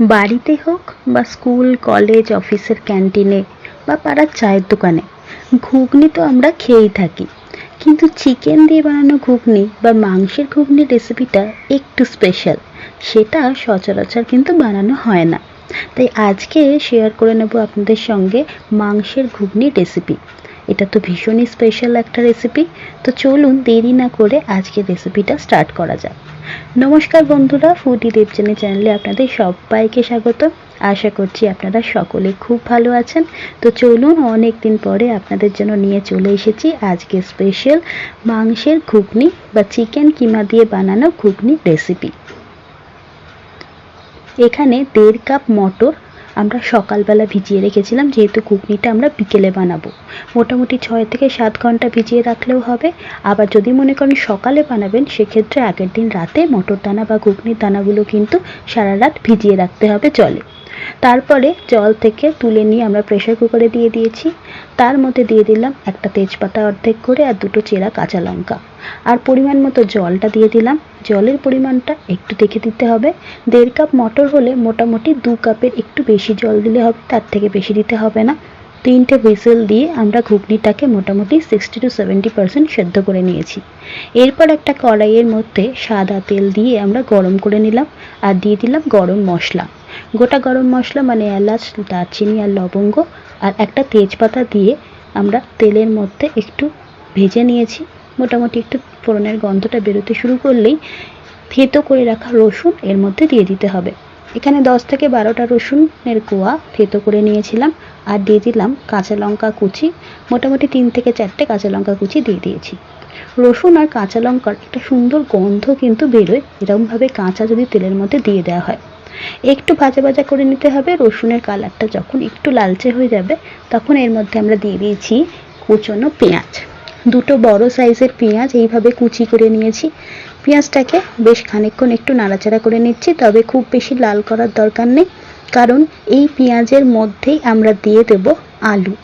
বাড়িতে হোক বা স্কুল, কলেজ, অফিসের ক্যান্টিনে বা পাড়ার চায়ের দোকানে, ঘুগনি তো আমরা খেয়েই থাকি। কিন্তু চিকেন দিয়ে বানানো ঘুগনি বা মাংসের ঘুগনির রেসিপিটা একটু স্পেশাল সেটা সচরাচর কিন্তু বানানো হয় না। তাই আজকে শেয়ার করে নেব আপনাদের সঙ্গে মাংসের ঘুগনির রেসিপি এটা তো ভীষণই স্পেশাল একটা রেসিপি তো চলুন দেরি না করে আজকের রেসিপিটা স্টার্ট করা যাক। নমস্কার বন্ধুরা ফুডি দেবজানি চ্যানেলে আপনাদের সবাইকে স্বাগত। আশা করছি আপনারা সকলে খুব ভালো আছেন। তো চলুন অনেক দিন পরে আপনাদের জন্য নিয়ে চলে এসেছি আজকে স্পেশাল মাংসের ঘুগনি বা চিকেন কিমা দিয়ে বানানো ঘুগনি রেসিপি এখানে দেড় কাপ মটর আমরা সকালবেলা ভিজিয়ে রেখেছিলাম, যেহেতু ঘুগনিটা আমরা বিকেলে বানাবো। মোটামুটি ছয় থেকে সাত ঘণ্টা ভিজিয়ে রাখলেও হবে। আবার যদি মনে করেন সকালে বানাবেন, সেক্ষেত্রে আগের দিন রাতে মটর দানা বা ঘুগনির দানাগুলো কিন্তু সারা রাত ভিজিয়ে রাখতে হবে জলে। তারপরে জল থেকে তুলে নিয়ে আমরা প্রেশার কুকারে দিয়ে দিয়েছি। তার মধ্যে দিয়ে দিলাম একটা তেজপাতা অর্ধেক করে আর দুটো চেরা কাঁচা লঙ্কা। আর পরিমাণ মতো জলটা দিয়ে দিলাম। জলের পরিমাণটা একটু দেখে দিতে হবে। দেড় কাপ মটর হলে মোটামুটি দু কাপের একটু বেশি জল দিলে হবে, তার থেকে বেশি দিতে হবে না। তিনটে হুইসেল দিয়ে আমরা ঘুগনিটাকে মোটামুটি সিক্সটি টু সেভেন্টি পার্সেন্ট সেদ্ধ করে নিয়েছি। এরপর একটা কড়াইয়ের মধ্যে সাদা তেল দিয়ে আমরা গরম করে নিলাম আর দিয়ে দিলাম গরম মশলা। গোটা গরম মশলা মানে এলাচ, দারচিনি আর লবঙ্গ আর একটা তেজপাতা দিয়ে আমরা তেলের মধ্যে একটু ভেজে নিয়েছি। মোটামুটি একটু ফোড়নের গন্ধটা বেরোতে শুরু করলেই থেতো করে রাখা রসুন এর মধ্যে দিয়ে দিতে হবে। এখানে দশ থেকে বারোটা রসুনের কোয়া থেতো করে নিয়েছিলাম আর দিয়ে দিলাম কাঁচা লঙ্কা কুচি। মোটামুটি তিন থেকে চারটে কাঁচা লঙ্কা কুচি দিয়ে দিয়েছি। রসুন আর কাঁচা লঙ্কার একটা সুন্দর গন্ধ কিন্তু বেরোয়। এরকমভাবে কাঁচা যদি তেলের মধ্যে দিয়ে দেওয়া হয়। একটু ভাজা ভাজা করে নিতে হবে। রসুনের কালারটা যখন একটু লালচে হয়ে যাবে, তখন এর মধ্যে আমরা দিয়ে দিয়েছি কুচনো পেঁয়াজ। দুটো বড় সাইজের পেঁয়াজ এইভাবে কুচি করে নিয়েছি। পেঁয়াজটাকে বেশ খানিকক্ষণ একটু নাড়াচাড়া করে নিচ্ছি, তবে খুব বেশি লাল করার দরকার নেই, কারণ এই পেঁয়াজের মধ্যেই আমরা দিয়ে দেব আলু।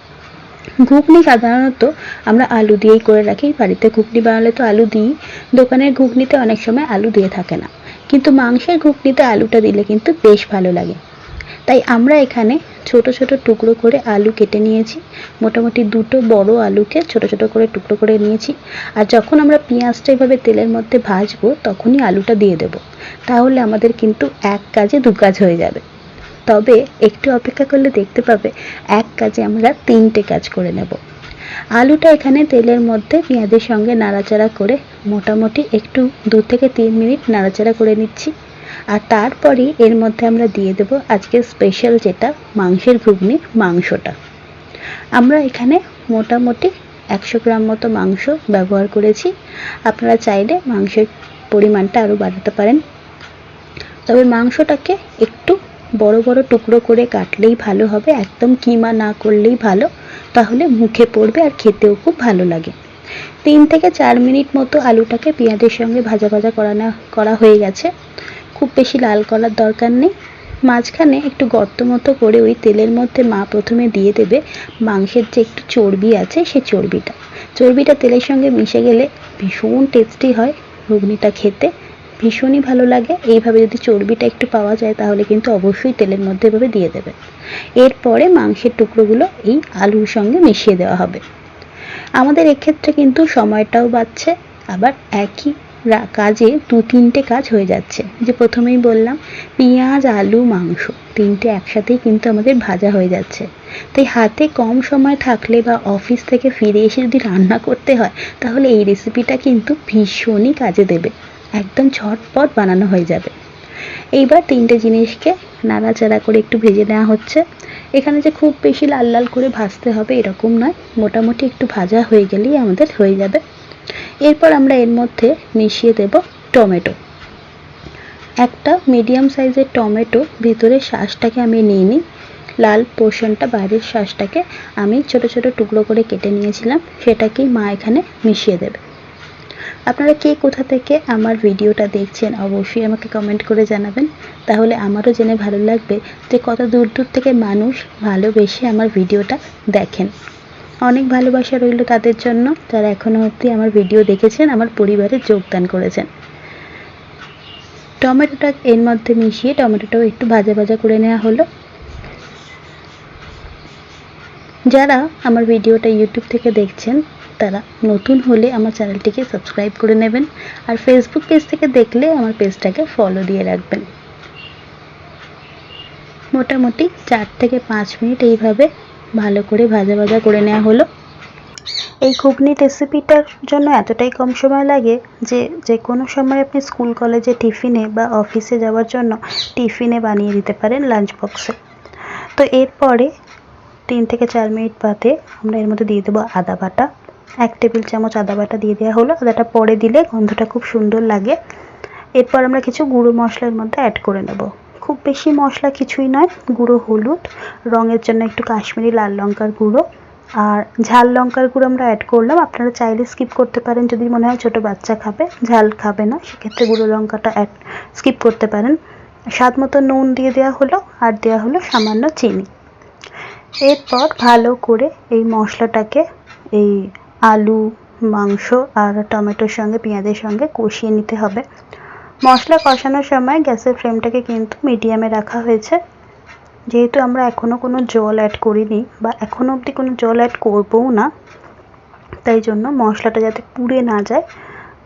ঘুগনি সাধারণত আমরা আলু দিয়েই করে রাখি, বাড়িতে ঘুগনি বানালে তো আলু দিই, দোকানের ঘুগনিতে অনেক সময় আলু দিয়ে থাকে না। কিন্তু মাংসের ঘুগনিতে আলুটা দিলে কিন্তু বেশ ভালো লাগে। তাই আমরা এখানে ছোট ছোট টুকরো করে আলু কেটে নিয়েছি। মোটামুটি দুটো বড় আলুকে ছোট ছোট করে টুকরো করে নিয়েছি। আর যখন আমরা পেঁয়াজটা এভাবে তেলের মধ্যে ভাজবো, তখনই আলুটা দিয়ে দেব। তাহলে আমাদের কিন্তু এক কাজে দু কাজ হয়ে যাবে। তবে একটু অপেক্ষা করলে দেখতে পাবে, এক কাজে আমরা তিনটে কাজ করে নেব। আলুটা এখানে তেলের মধ্যে পেঁয়াজের সঙ্গে নাড়াচাড়া করে মোটামুটি একটু দু থেকে তিন মিনিট নাড়াচাড়া করে নিচ্ছি। আর তারপরেই এর মধ্যে আমরা দিয়ে দেব আজকে স্পেশাল যেটা মাংসের ঘুগনির মাংসটা। আমরা এখানে মোটামুটি একশো গ্রাম মতো মাংস ব্যবহার করেছি। আপনারা চাইলে মাংসের পরিমাণটা আরও বাড়াতে পারেন। তবে মাংসটাকে একটু বড় বড় টুকরো করে কাটলেই ভালো হবে। একদম কিমা না করলেই ভালো। তাহলে মুখে পড়বে আর খেতেও খুব ভালো লাগে। তিন থেকে চার মিনিট মতো আলুটাকে পেঁয়াজের সঙ্গে ভাজা ভাজা করানো, করা হয়ে গেছে। খুব বেশি লাল করার দরকার নেই। মাঝখানে একটু গর্ত মতো করে ওই তেলের মধ্যে মা প্রথমে দিয়ে দেবে। মাংসের যে একটু চর্বি আছে, সে চর্বিটা। চর্বিটা তেলের সঙ্গে মিশে গেলে ভীষণ টেস্টি হয় ঘুগনিটা খেতে। ভীষণই ভালো লাগে। এইভাবে যদি চর্বিটা একটু পাওয়া যায়, তাহলে কিন্তু অবশ্যই তেলের মধ্যে এভাবে দিয়ে দেবে। এরপরে মাংসের টুকরোগুলো এই আলুর সঙ্গে মিশিয়ে দেওয়া হবে। আমাদের এক্ষেত্রে কিন্তু সময়টাও বাঁচছে আবার একই কাজে দু তিনটে কাজ হয়ে যাচ্ছে। যে প্রথমেই বললাম, পেঁয়াজ, আলু, মাংস তিনটে একসাথেই কিন্তু আমাদের ভাজা হয়ে যাচ্ছে। তাই হাতে কম সময় থাকলে বা অফিস থেকে ফিরে এসে যদি রান্না করতে হয়, তাহলে এই রেসিপিটা কিন্তু ভীষণই কাজে দেবে। একদম ঝটপট বানানো হয়ে যাবে। এইবার তিনটে জিনিসকে নাড়াচাড়া করে একটু ভেজে নেওয়া হচ্ছে। এখানে যে খুব বেশি লাল লাল করে ভাজতে হবে এরকম নয়, মোটামুটি একটু ভাজা হয়ে গেলেই আমাদের হয়ে যাবে। এরপর আমরা এর মধ্যে মিশিয়ে দেব টমেটো। একটা মিডিয়াম সাইজের টমেটো ভিতরে শ্বাসটাকে আমি নিয়ে নিই। লাল পোর্শনটা বাইরের শ্বাসটাকে আমি ছোট ছোট টুকরো করে কেটে নিয়েছিলাম, সেটাকেই মা এখানে মিশিয়ে দেবে। আপনারা কে কোথা থেকে আমার ভিডিওটা দেখছেন অবশ্যই আমাকে কমেন্ট করে জানাবেন। তাহলে আমারও জেনে ভালো লাগবে যে কত দূর দূর থেকে মানুষ ভালোবেসে আমার ভিডিওটা দেখেন। অনেক ভালোবাসা রইল তাদের জন্য। যারা এখনও অবধি আমার ভিডিও দেখেছেন, আমার পরিবারে যোগদান করেছেন। টমেটোটা এর মধ্যে মিশিয়ে টমেটোটাও একটু ভাজা ভাজা করে নেওয়া হলো। যারা আমার ভিডিওটা ইউটিউব থেকে দেখছেন, তারা নতুন হলে আমার চ্যানেলটিকে সাবস্ক্রাইব করে নেবেন আর ফেসবুক পেজ থেকে দেখলে আমার পেজটাকে ফলো দিয়ে রাখবেন। মোটামুটি চার থেকে পাঁচ মিনিট এইভাবে ভালো করে ভাজা ভাজা করে নেওয়া হলো। এই ঘুগনি রেসিপিটার জন্য এতটাই কম সময় লাগে যে যে কোনো সময় আপনি স্কুল কলেজে টিফিনে বা অফিসে যাওয়ার জন্য টিফিনে বানিয়ে দিতে পারেন লাঞ্চ বক্সে তো এরপরে তিন থেকে চার মিনিট বাদে আমরা এর মধ্যে দিয়ে দেবো আদা বাটা। এক টেবিল চামচ আদা বাটা দিয়ে দেওয়া হলো। আদাটা পরে দিলে গন্ধটা খুব সুন্দর লাগে। এরপর আমরা কিছু গুঁড়ো মশলার মধ্যে অ্যাড করে নেব। খুব বেশি মশলা কিছুই নয়, গুঁড়ো হলুদ, রঙের জন্য একটু কাশ্মীরি লাল লঙ্কার গুঁড়ো। আর ঝাল লঙ্কার গুঁড়ো আমরা অ্যাড করলাম, আপনারা চাইলে স্কিপ করতে পারেন, যদি মনে হয় ছোটো বাচ্চা খাবে, ঝাল খাবে না, সেক্ষেত্রে গুঁড়ো লঙ্কাটা অ্যাড স্কিপ করতে পারেন। স্বাদ মতো নুন দিয়ে দেওয়া হলো, আর দেওয়া হলো সামান্য চিনি। এরপর ভালো করে এই মশলাটাকে, এই আলু, মাংস আর টমেটোর সঙ্গে, পেঁয়াজের সঙ্গে কষিয়ে নিতে হবে। মশলা কষানোর সময় গ্যাসের ফ্লেমটাকে কিন্তু মিডিয়ামে রাখা হয়েছে। যেহেতু আমরা এখনও কোনো জল অ্যাড করিনি বা এখনও অবধি কোনো জল অ্যাড করবও না, তাই জন্য মশলাটা যাতে পুড়ে না যায়,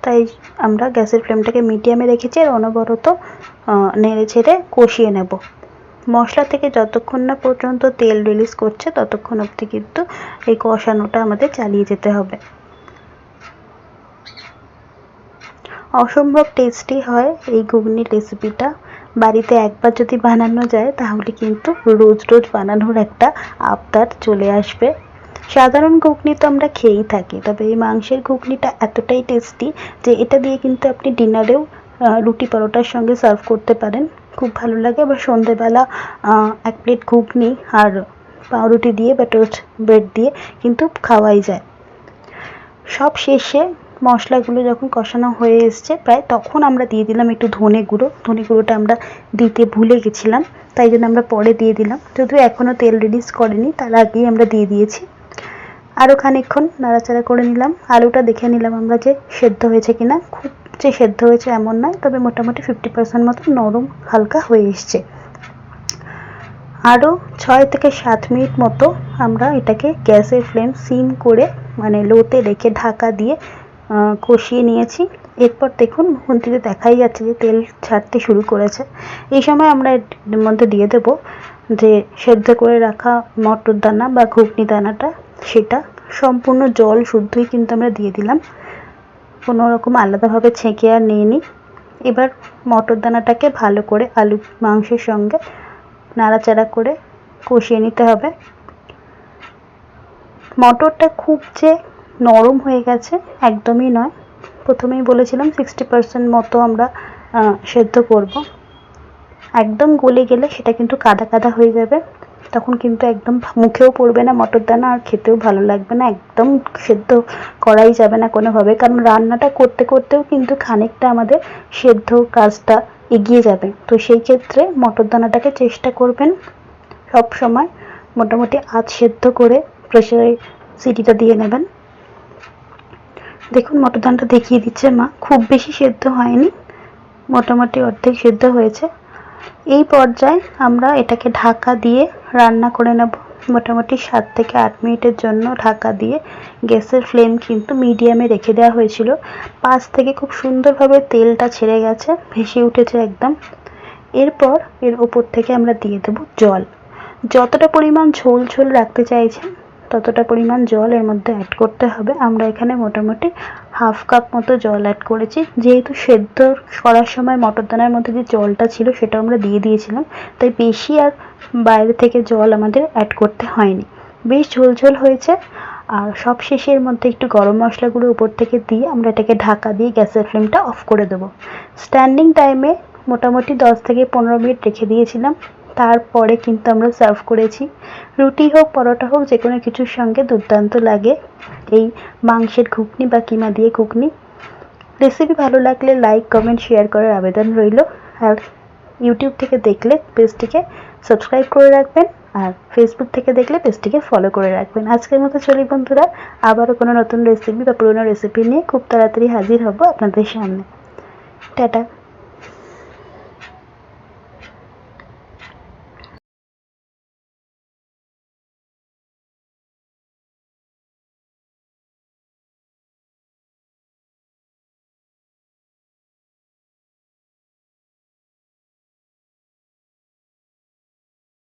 তাই আমরা গ্যাসের ফ্লেমটাকে মিডিয়ামে রেখেছি আর অনবরত নেড়ে ছেড়ে কষিয়ে নেব। মশলা থেকে যতক্ষণ না পর্যন্ত তেল রিলিজ করছে, ততক্ষণ অবধি কিন্তু এই কষানোটা আমাদের চালিয়ে যেতে হবে। অসম্ভব টেস্টি হয় এই ঘুগনির রেসিপিটা বাড়িতে একবার যদি বানানো যায়, তাহলে কিন্তু রোজ রোজ বানানোর একটা আবদার চলে আসবে। সাধারণ ঘুগনি তো আমরা খেয়েই থাকি, তবে এই মাংসের ঘুগনিটা এতটাই টেস্টি যে এটা দিয়ে কিন্তু আপনি ডিনারেও রুটি পরোটার সঙ্গে সার্ভ করতে পারেন। খুব ভালো লাগে, আবার সন্ধেবেলা এক প্লেট ঘুগনি আর পাউরুটি দিয়ে বা টোস্ট ব্রেড দিয়ে কিন্তু খাওয়াই যায়। সব শেষে মশলাগুলো যখন কষানো হয়ে এসছে, প্রায় তখন আমরা দিয়ে দিলাম একটু ধনে গুঁড়ো। ধনে গুঁড়োটা আমরা দিতে ভুলে গেছিলাম, তাই জন্য আমরা পরে দিয়ে দিলাম। যদিও এখনও তেল রিলিজ করেনি, তার আগেই আমরা দিয়ে দিয়েছি। আরও খানিকক্ষণ নাড়াচাড়া করে নিলাম। আলুটা দেখে নিলাম আমরা যে সেদ্ধ হয়েছে কিনা। খুব যে সেদ্ধ হয়েছে এমন নয়, তবে মোটামুটি ফিফটি পার্সেন্ট মতো নরম হালকা হয়ে এসছে। আরও ছয় থেকে সাত মিনিট মতো আমরা এটাকে গ্যাসের ফ্লেম সিম করে মানে লোতে রেখে ঢাকা দিয়ে কষিয়ে নিয়েছি। এরপর দেখুন খুন্তিতে দেখাই যাচ্ছে যে তেল ছাড়তে শুরু করেছে। এই সময় আমরা এর মধ্যে দিয়ে দেব যে সেদ্ধ করে রাখা মটর দানা বা ঘুগনি দানাটা, সেটা সম্পূর্ণ জল শুদ্ধই কিন্তু আমরা দিয়ে দিলাম। কোনো রকম আলাদাভাবে ছেঁকে আর নিয়ে নিই এবার মটর দানাটাকে ভালো করে আলু মাংসের সঙ্গে নাড়াচাড়া করে কষিয়ে নিতে হবে। মটরটা খুব যে নরম হয়ে গেছে, একদমই নয়। প্রথমেই বলেছিলাম সিক্সটি পার্সেন্ট মতো আমরা সেদ্ধ করব। একদম গলে গেলে সেটা কিন্তু কাদা কাদা হয়ে যাবে। তখন কিন্তু একদম মুখেও পড়বে না, মটর দানা, আর খেতেও ভালো লাগবে না। একদম সেদ্ধ করাই যাবে না কোনোভাবে। কারণ রান্নাটা করতে করতেও কিন্তু খানিকটা আমাদের সেদ্ধ কাজটা এগিয়ে যাবে। তো সেই ক্ষেত্রে মটর দানাটাকে চেষ্টা করবেন সব সময় মোটামুটি আজ সেদ্ধ করে প্রেশারে সিটিটা দিয়ে নেবেন। দেখুন মটর দানাটা দেখিয়ে দিচ্ছে মা। খুব বেশি সেদ্ধ হয়নি। মোটামুটি অর্ধেক সেদ্ধ হয়েছে। এই পর্যায়ে আমরা এটাকে ঢাকা দিয়ে রান্না করে নেব। মোটামুটি সাত থেকে আট মিনিটের জন্য ঢাকা দিয়ে। গ্যাসের ফ্লেম কিন্তু মিডিয়ামে রেখে দেওয়া হয়েছিল। পাশ থেকে খুব সুন্দরভাবে তেলটা ছেড়ে গেছে, ভেসে উঠেছে একদম। এরপর এর ওপর থেকে আমরা দিয়ে দেব জল। যতটা পরিমাণ ঝোল ঝোল রাখতে চাইছেন ততটা পরিমাণ জল এর মধ্যে অ্যাড করতে হবে। আমরা এখানে মোটামুটি হাফ কাপ মতো জল অ্যাড করেছি। যেহেতু সেদ্ধ করার সময় মটর দানার মধ্যে যে জলটা ছিল সেটা আমরা দিয়ে দিয়েছিলাম। তাই বেশি আর বাইরে থেকে জল আমাদের অ্যাড করতে হয়নি। বেশ ঝোলঝোল হয়েছে। আর সব শেষের মধ্যে একটু গরম মশলাগুলো উপর থেকে দিয়ে আমরা এটাকে ঢাকা দিয়ে গ্যাসের ফ্লেমটা অফ করে দেবো। স্ট্যান্ডিং টাইমে মোটামুটি দশ থেকে পনেরো মিনিট রেখে দিয়েছিলাম। তারপরে কিন্তু আমরা সার্ভ করেছি। রুটি হোক, পরোটা হোক যে কোনো কিছুর সঙ্গে দুর্দান্ত লাগে এই মাংসের ঘুগনি বা কিমা দিয়ে ঘুগনি। রেসিপি ভালো লাগলে লাইক কমেন্ট শেয়ার করার আবেদন রইল। আর ইউটিউব থেকে দেখলে পেজটিকে সাবস্ক্রাইব করে রাখবেন আর ফেসবুক থেকে দেখলে পেজটিকে ফলো করে রাখবেন। আজকের মতো চলি বন্ধুরা, আবারও কোনো নতুন রেসিপি বা পুরোনো রেসিপি নিয়ে খুব তাড়াতাড়ি হাজির হব আপনাদের সামনে। টাটা।